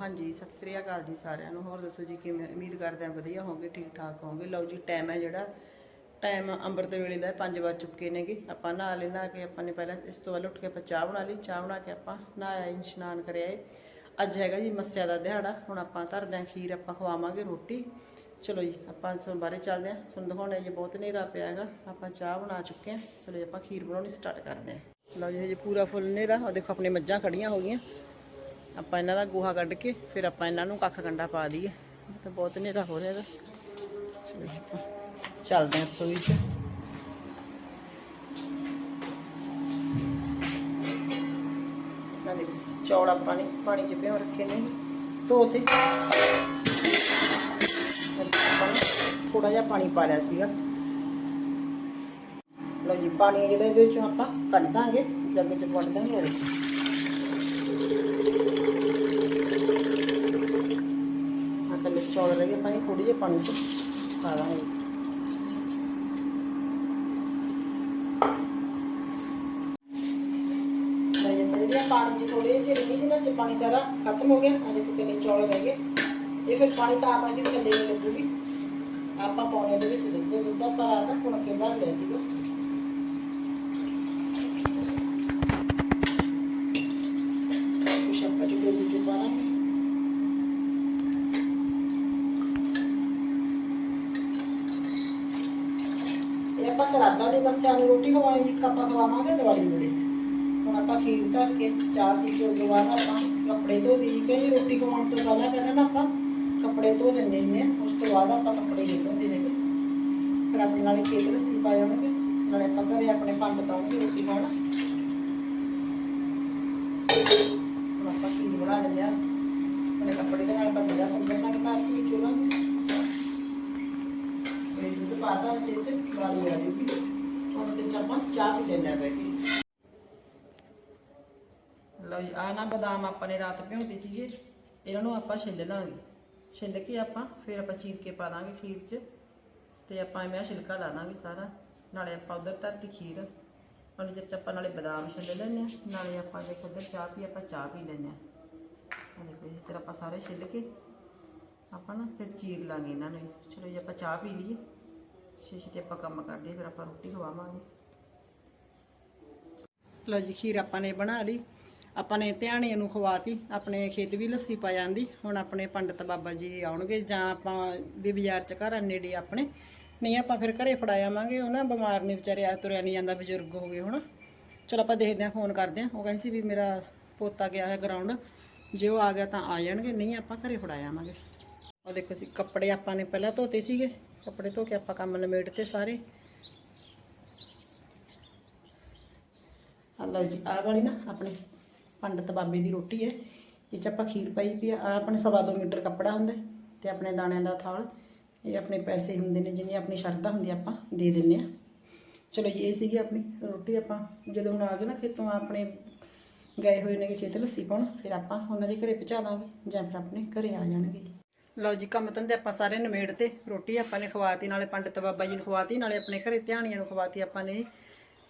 ਹਾਂਜੀ, ਸਤਿ ਸ੍ਰੀ ਅਕਾਲ ਜੀ ਸਾਰਿਆਂ ਨੂੰ। ਹੋਰ ਦੱਸੋ ਜੀ ਕਿਵੇਂ? ਉਮੀਦ ਕਰਦੇ ਹਾਂ ਵਧੀਆ ਹੋਵੋਗੇ ਠੀਕ ਠਾਕ ਹੋਵੋਗੇ। ਲਓ ਜੀ ਟਾਈਮ ਹੈ ਜਿਹੜਾ। ਟਾਈਮ ਅੰਮ੍ਰਿਤ ਵੇਲੇ ਦਾ 5 ਵਜ ਚੁੱਕੇ ਨੇਗੇ। ਆਪਾਂ ਨਹਾ ਲੈ, ਨਹਾ ਕੇ ਆਪਾਂ ਨੇ ਪਹਿਲਾਂ ਇਸ ਤੋਂ ਬਾਅਦ ਉੱਠ ਕੇ ਆਪਾਂ ਚਾਹ ਬਣਾ ਲਈ। ਚਾਹ ਬਣਾ ਕੇ ਆਪਾਂ ਨਹਾਇਆ, ਇਸ਼ਨਾਨ ਕਰਿਆ ਏ। ਅੱਜ ਹੈਗਾ ਜੀ ਮੱਸਿਆ ਦਾ ਦਿਹਾੜਾ। ਹੁਣ ਆਪਾਂ ਧਰਦੇ ਹਾਂ ਖੀਰ, ਆਪਾਂ ਖਵਾਵਾਂਗੇ ਰੋਟੀ। ਚਲੋ ਜੀ, ਆਪਾਂ ਤੁਹਾਨੂੰ ਬਾਰੇ ਚੱਲਦੇ ਹਾਂ। ਤੁਹਾਨੂੰ ਦਿਖਾਉਣਾ ਜੀ, ਬਹੁਤ ਹਨੇਰਾ ਪਿਆ ਹੈਗਾ। ਆਪਾਂ ਚਾਹ ਬਣਾ ਚੁੱਕੇ ਹਾਂ। ਚਲੋ ਜੀ, ਆਪਾਂ ਖੀਰ ਬਣਾਉਣੀ ਸਟਾਰਟ ਕਰਦੇ ਹਾਂ। ਲਓ ਜੀ ਹਜੇ ਪੂਰਾ ਫੁੱਲ ਹਨੇਰਾ। ਉਹ ਦੇਖੋ, ਆਪਣੇ ਮੱਝਾਂ ਖੜੀਆਂ ਹੋ ਗਈਆਂ। ਆਪਾਂ ਇਹਨਾਂ ਦਾ ਗੋਹਾ ਕੱਢ ਕੇ ਫਿਰ ਆਪਾਂ ਇਹਨਾਂ ਨੂੰ ਕੱਖ ਕੰਡਾ ਪਾ ਦਈਏ। ਤਾਂ ਬਹੁਤ ਹਨੇਰਾ ਹੋ ਰਿਹਾ ਹੈਗਾ ਚਲੋ ਜੀ, ਆਪਾਂ ਚੱਲਦੇ ਹਾਂ ਰਸੋਈ 'ਚ। ਨਾਲੇ ਚੌਲ ਆਪਾਂ ਨੇ ਪਾਣੀ 'ਚ ਭਿਓ ਰੱਖੇ ਨੇ। ਧੋ ਤੇ ਥੋੜਾ ਜਿਹਾ ਪਾਣੀ ਪਾ ਲਿਆ ਸੀਗਾ। ਲਓ ਜੀ, ਪਾਣੀ ਜਿਹੜਾ ਇਹਦੇ ਵਿੱਚੋਂ ਆਪਾਂ ਕੱਢ ਦਾਂਗੇ, ਜੱਗ 'ਚ ਪਾ ਦਾਂਗੇ। ਇਹਦੇ 'ਚ। ਆ ਕੱਲੇ ਚੌਲ ਰਹਿ ਗਏ ਪਾਣੀ ਥੋੜੀ ਜਿਹੀ ਪਾਣੀ 'ਚ ਪਾ ਦਾਂਗੇ ਪਾਣੀ 'ਚ ਥੋੜੇ ਜਿਹੇ ਰਹੀ ਸੀ ਨਾ, ਜੇ ਪਾਣੀ ਸਾਰਾ ਖਤਮ ਹੋ ਗਿਆ ਆ ਦੇਖੋ ਕਿੰਨੇ ਚੌਲ ਰਹਿ ਗਏ। ਇਹ ਫਿਰ ਪਾਣੀ ਤਾਂ ਆਪਾਂ ਅਸੀਂ ਥੱਲੇ ਲੱਗੂਗੀ ਆਪਾਂ ਪਾਉਣੇ ਦੇ ਵਿੱਚ ਦੁੱਧ ਦੁੱਧ ਆਪਾਂ ਰਾਤ ਹੁਣ ਕੇ ਲਿਆ ਸੀਗਾ ਕੁਛ ਆਪਾਂ ਜਿਹੜੇ ਦੁੱਧ ਪਾਣਾ ਇਹ ਆਪਾਂ ਸਲਾਦਾਂ ਦੀ ਬੱਸਿਆਂ ਨੂੰ, ਰੋਟੀ ਖਵਾਉਣੀ ਜੀ ਆਪਾਂ ਖਵਾਵਾਂਗੇ ਦੀਵਾਲੀ ਵੇਲੇ। ਹੁਣ ਆਪਾਂ ਖੀਰ ਧਰ ਕੇ, ਚਾਹ ਪੀ ਕੇ, ਉਦੋਂ ਬਾਅਦ ਆਪਾਂ ਕੱਪੜੇ ਧੋ ਦੀ ਕਈ ਰੋਟੀ ਖਵਾਉਣ ਤੋਂ ਪਹਿਲਾਂ ਪਹਿਲਾਂ ਨਾ ਆਪਾਂ ਕੱਪੜੇ ਧੋ ਦਿੰਦੇ ਹੁੰਦੇ ਆ, ਉਸ ਤੋਂ ਬਾਅਦ ਆਪਾਂ ਕੱਪੜੇ ਨਹੀਂ ਧੋਂਦੇ ਹੈਗੇ। ਫਿਰ ਆਪਣੇ ਨਾਲੇ ਖੇਤ ਲੱਸੀ ਪਾ ਜਾਵਾਂਗੇ ਨਾਲੇ ਆਪਾਂ ਘਰੇ ਆਪਣੇ ਪੰਡ ਤਾਉਂਗੇ ਰੋਟੀ ਖਾਣ। ਹੁਣ ਆਪਾਂ ਖੀਰ ਬਣਾ ਲੈਂਦੇ ਆ। ਆਪਣੇ ਕੱਪੜੇ ਦੇ ਨਾਲ ਬੰਦੇ ਦਾ ਸੰਗਤ ਨਾਲ ਘਰ ਵਿੱਚ ਚੋਲਾਂਗੇ ਇਹ ਦੁੱਧ ਪਾਤਾ ਚ ਵਾਲੀ ਆ ਜੂਗੀ ਹੁਣ ਤੇ ਚਾਪਾਂ ਚਾਹ ਵੀ ਲੈਣਾ ਬੈ ਕੇ। ਲਓ ਜੀ ਆ ਨਾ ਬਦਾਮ ਆਪਾਂ ਨੇ ਰਾਤ ਭਿਉਂਤੇ ਸੀਗੇ, ਇਹਨਾਂ ਨੂੰ ਆਪਾਂ ਛਿੱਲ ਲਾਂਗੇ। ਛਿੱਲ ਕੇ ਆਪਾਂ ਫਿਰ ਆਪਾਂ ਚੀਰ ਕੇ ਪਾ ਦਾਂਗੇ ਖੀਰ 'ਚ ਤੇ ਆਪਾਂ ਐਵੇਂ ਛਿਲਕਾ ਲਾ ਦਾਂਗੇ ਸਾਰਾ। ਨਾਲੇ ਆਪਾਂ ਉਧਰ ਧਰਤੀ ਖੀਰ ਹੁਣ ਜੇ ਆਪਾਂ ਨਾਲੇ ਬਦਾਮ ਛਿੱਲ ਲੈਣੇ ਆ ਨਾਲੇ ਆਪਾਂ ਦੇਖੋ ਉਧਰ ਚਾਹ ਪੀ, ਆਪਾਂ ਚਾਹ ਪੀ ਲੈਣੇ ਆ ਆ ਦੇਖੋ ਇਸ ਤਰ੍ਹਾਂ ਆਪਾਂ ਸਾਰੇ ਛਿੱਲ ਕੇ ਆਪਾਂ ਨਾ ਫਿਰ ਚੀਰ ਲਾਂਗੇ ਇਹਨਾਂ ਨੂੰ। ਚਲੋ ਜੀ, ਆਪਾਂ ਚਾਹ ਪੀ ਲਈਏ। ਸ਼ੀਸ਼ੇ ਤੇ ਆਪਾਂ ਕੰਮ ਕਰਦੇ, ਫਿਰ ਆਪਾਂ ਰੋਟੀ ਖਵਾਵਾਂਗੇ। ਲਓ ਜੀ, ਖੀਰ ਆਪਾਂ ਨੇ ਬਣਾ ਲਈ। ਆਪਾਂ ਨੇ ਧਿਆਣੇ ਨੂੰ ਖਵਾਤੀ, ਆਪਣੇ ਖੇਤ ਵੀ ਲੱਸੀ ਪਾ ਜਾਂਦੀ। ਹੁਣ ਆਪਣੇ ਪੰਡਤ ਬਾਬਾ ਜੀ ਆਉਣਗੇ ਜਾਂ ਆਪਾਂ ਵੀ ਬਾਜ਼ਾਰ ਚ ਘਰ ਆ ਨੇੜੇ ਆਪਣੇ। ਨਹੀਂ, ਆਪਾਂ ਫਿਰ ਘਰੇ ਫੜਾ ਆਵਾਂਗੇ। ਉਹ ਨਾ ਬਿਮਾਰ ਨੇ ਵਿਚਾਰੇ ਆ ਤੁਰਿਆ ਨਹੀਂ ਜਾਂਦਾ, ਬਜ਼ੁਰਗ ਹੋ ਗਏ ਹੁਣ। ਚਲੋ ਆਪਾਂ ਦੇਖਦੇ ਹਾਂ, ਫੋਨ ਕਰਦੇ ਹਾਂ। ਉਹ ਕਹਿੰਦੀ ਸੀ ਵੀ ਮੇਰਾ ਪੋਤਾ ਗਿਆ ਹੈ ਗਰਾਊਂਡ ਜੇ ਉਹ ਆ ਗਿਆ ਤਾਂ ਆ ਜਾਣਗੇ। ਨਹੀਂ, ਆਪਾਂ ਘਰੇ ਫੜਾ ਆਵਾਂਗੇ। ਉਹ ਦੇਖੋ ਸੀ ਕੱਪੜੇ ਆਪਾਂ ਨੇ ਪਹਿਲਾਂ ਧੋਤੇ ਸੀਗੇ। ਕੱਪੜੇ ਧੋ ਕੇ ਆਪਾਂ ਕੰਮ ਨਿਮੇੜਤੇ ਸਾਰੇ। ਆ ਲਓ ਜੀ, ਆਹ ਵਾਲੀ ਨਾ ਆਪਣੇ ਪੰਡਤ ਬਾਬੇ ਦੀ ਰੋਟੀ ਹੈ। ਇਹ ਚ ਆਪਾਂ ਖੀਰ ਪਾਈ ਪਈ ਆ। ਆਹ ਆਪਣੇ ਸਵਾ ਦੋ ਮੀਟਰ ਕੱਪੜਾ ਹੁੰਦਾ ਹੈ ਤੇ ਆਪਣੇ ਦਾਣਿਆਂ ਦਾ ਥਾਲ। ਇਹ ਆਪਣੇ ਪੈਸੇ ਹੁੰਦੇ ਨੇ ਜਿੰਨੀ ਆਪਣੀ ਸ਼ਰਧਾ ਹੁੰਦੀ ਆਪਾਂ ਦੇ ਦਿੰਨੇ ਆ। ਚਲੋ ਜੀ, ਇਹ ਸੀਗੀ ਆਪਣੀ ਰੋਟੀ। ਆਪਾਂ ਜਦੋਂ ਹੁਣ ਆ ਗਏ ਨਾ ਖੇਤੋਂ ਆਪਣੇ ਗਏ ਹੋਏ ਨੇ ਖੇਤ ਲੱਸੀ ਪਾਉਣ, ਫਿਰ ਆਪਾਂ ਉਹਨਾਂ ਦੇ ਘਰੇ ਪਹੁੰਚਾ ਦਾਂਗੇ ਜਾਂ ਫਿਰ ਆਪਣੇ ਘਰੇ ਆ ਜਾਣਗੇ। ਲਓ ਜੀ, ਕੰਮ ਧੰਦੇ ਆਪਾਂ ਸਾਰੇ ਨਿਮੇੜ ਤੇ। ਰੋਟੀ ਆਪਾਂ ਨੇ ਖਵਾਤੀ, ਨਾਲੇ ਪੰਡਤ ਬਾਬਾ ਜੀ ਨੂੰ ਖਵਾਤੀ, ਨਾਲੇ ਆਪਣੇ ਘਰੇ ਧਿਆਣੀਆਂ ਨੂੰ ਖਵਾਤੀ ਆਪਾਂ ਨੇ।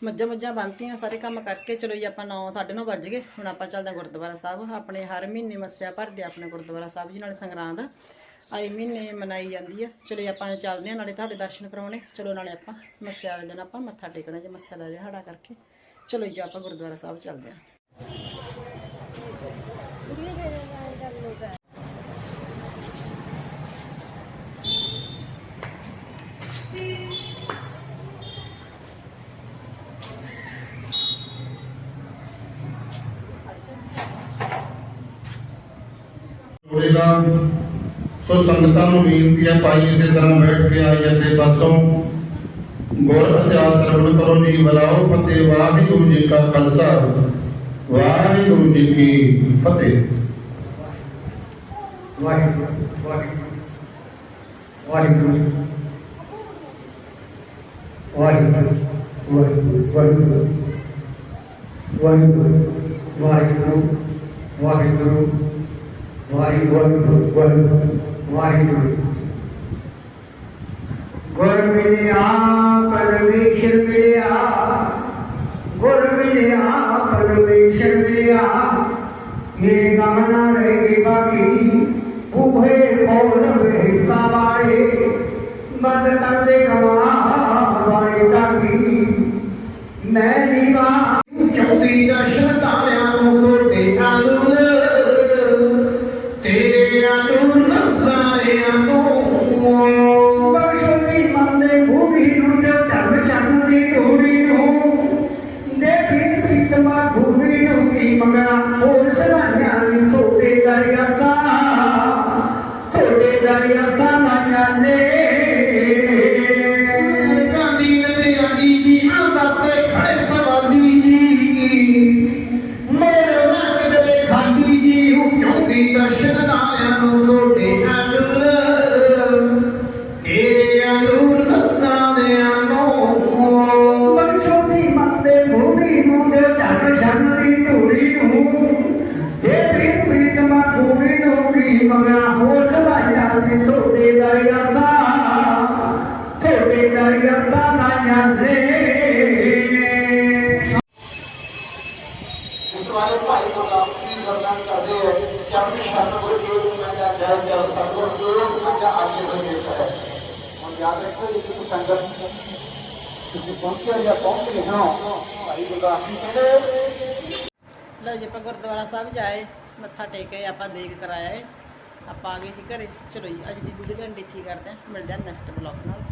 ਮੱਝਾਂ ਮੁੱਝਾਂ ਬੰਨਤੀਆਂ, ਸਾਰੇ ਕੰਮ ਕਰਕੇ ਚਲੋ ਜੀ, ਆਪਾਂ 9 9:30 ਵੱਜ ਗਏ। ਹੁਣ ਆਪਾਂ ਚੱਲਦੇ ਹਾਂ ਗੁਰਦੁਆਰਾ ਸਾਹਿਬ। ਆਪਣੇ ਹਰ ਮਹੀਨੇ ਮੱਸਿਆ ਭਰਦੇ ਆ ਆਪਣੇ ਗੁਰਦੁਆਰਾ ਸਾਹਿਬ ਜੀ, ਨਾਲੇ ਸੰਗਰਾਂਦ। ਆਏ ਮਹੀਨੇ ਮਨਾਈ ਜਾਂਦੀ ਆ। ਚਲੋ ਜੀ, ਆਪਾਂ ਚੱਲਦੇ ਹਾਂ, ਨਾਲੇ ਤੁਹਾਡੇ ਦਰਸ਼ਨ ਕਰਾਉਣੇ। ਚਲੋ ਨਾਲੇ ਆਪਾਂ ਮੱਸਿਆ ਵਾਲੇ ਦਿਨ ਆਪਾਂ ਮੱਥਾ ਟੇਕਣਾ ਜੇ, ਮੱਸਿਆ ਦਾ ਦਿਹਾੜਾ ਕਰਕੇ। ਚਲੋ ਜੀ, ਆਪਾਂ ਗੁਰਦੁਆਰਾ ਸਾਹਿਬ ਚੱਲਦੇ ਹਾਂ। ਹੋਵੇਗਾ ਸੋ ਸੰਗਤਾਂ ਨੂੰ ਬੇਨਤੀ ਹੈ ਭਾਈ ਇਸੇ ਤਰ੍ਹਾਂ ਬੈਠ ਕੇ ਆਈਏ ਤੇ ਬਸੋਂ ਗੁਰ ਇਤਿਹਾਸ ਸਰਵਣ ਕਰੋ ਜੀ ਬਲਾਓ ਫਤਿਹ ਵਾਹਿਗੁਰੂ ਜੀ ਕਾ ਖਾਲਸਾ ਵਾਹਿਗੁਰੂ ਜੀ ਕੀ ਫਤਿਹ ਵਾਹਿਗੁਰੂ ਵਾਹਿਗੁਰੂ ਵਾਹਿਗੁਰੂ ਵਾਹਿਗੁਰੂ ਵਾਹਿਗੁਰੂ ਵਾਹਿਗੁਰੂ ਵਾਹਿਗੁਰੂ ਵਾਹਿਗੁਰੂ गुर मिलिया परमेश्वर मिलिया गुर मिलिया परमेश्वर मिलिया मेरे गमना रहे कृपा की भूखे कौल हिस्सा वाले मत कर दे कमा वाले ताकि मैं निभा चौथी दर्शन तारियाँ को सोते आलू ਮੰਗਣਾ ਹੋਰ ਸਲਾਈਆਂ ਦੀ ਥੋੜੇ ਦਰਿਆ ਸਾ ਥੋੜੇ ਦਰਿਆ ਸਾ ਮੰਗਣਾ ਹੋਰ ਸਲਾਈਆਂ ਦੀ ਥੋੜੇ ਦਰਿਆ ਸਾ ਥੋੜੇ ਦਰਿਆ ਸਾ ਲਾਈਆਂ ਨੇ ਇਸ ਵਾਲੇ ਭਾਈ ਗੁਰਦਾਸ ਜੀ ਵਰਣਨ ਕਰਦੇ ਹੈ ਕਿ ਆਪਣੀ ਸ਼ਰਨ ਗੁਰੂ ਜੀ ਨੂੰ ਮੈਂ ਜਾ ਜੈ ਜੈ ਸਤਿਗੁਰ ਗੁਰੂ ਨੂੰ ਮੈਂ ਜਾ ਆਗੇ ਬਣੇ ਹੈ ਹੁਣ ਯਾਦ ਰੱਖੋ ਇਹ ਕਿ ਸੰਗਤ ਤੁਸੀਂ ਪਹੁੰਚਿਆ ਜਾਂ ਪਹੁੰਚ ਗਏ ਹੋ ਭਾਈ ਗੁਰਦਾਸ ਜੀ ਕਹਿੰਦੇ ਲਓ ਜੀ ਆਪਾਂ ਗੁਰਦੁਆਰਾ ਸਾਹਿਬ ਜਾਏ ਮੱਥਾ ਟੇਕੇ ਆਪਾਂ ਦੇਖ ਕਰਾਇਆ ਏ ਆਪਾਂ ਆ ਗਏ ਜੀ ਘਰੇ। ਚਲੋ ਜੀ, ਅੱਜ ਦੀ ਵੀਡੀਓ ਦਾ ਐਂਡ ਇੱਥੇ ਕਰਦੇ ਹਾਂ। ਮਿਲਦੇ ਹਾਂ ਨੈਕਸਟ ਬਲੌਗ ਨਾਲ।